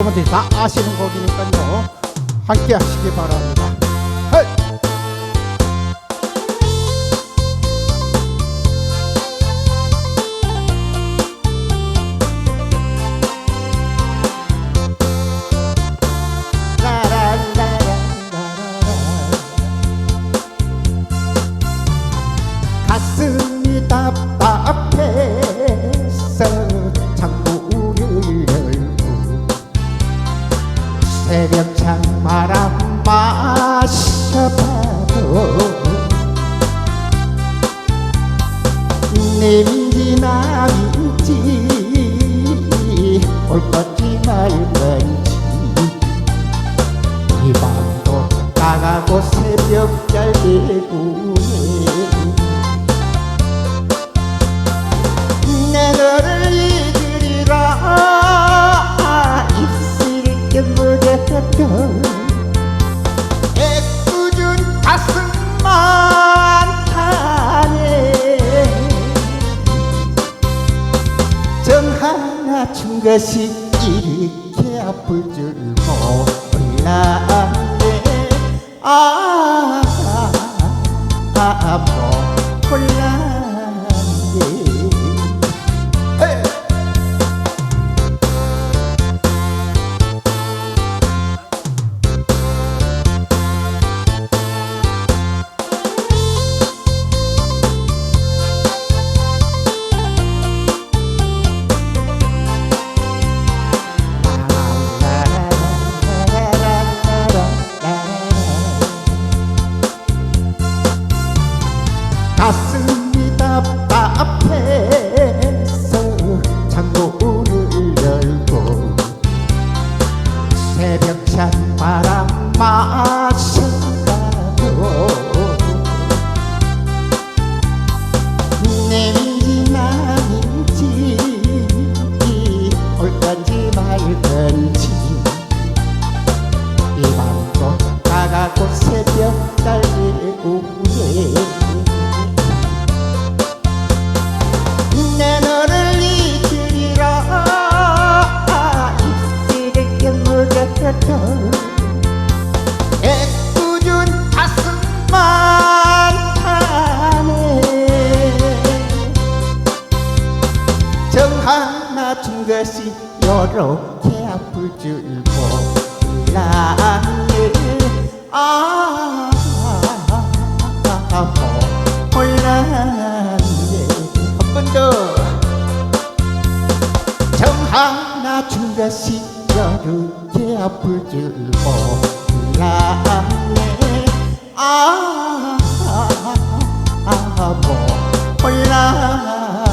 여러분들이 다 아시는 곡이니까요. 함께 하시기 바랍니다 새벽창 바람 마셔봐도 내민지 남인지 올 건지 말 건지 이 밤도 나가고 새벽 잘 되고 애꿎은 가슴만 타네 정 하나 준 것이 이렇게 아플 줄 몰랐네 아, 아, 아, 몰랐 가슴이 답답해서 창문을 열고 새벽찬 바람 마셔가도 내민지 남인지 올 건지 말 건지 이 밤도 나가고 새벽 달리고 준 것이 요렇게 아플 줄 몰랐네 아, 몰랐네 한 번 더 정 하 나 준 것이 요렇게 아플 줄 몰랐네 아, 몰랐네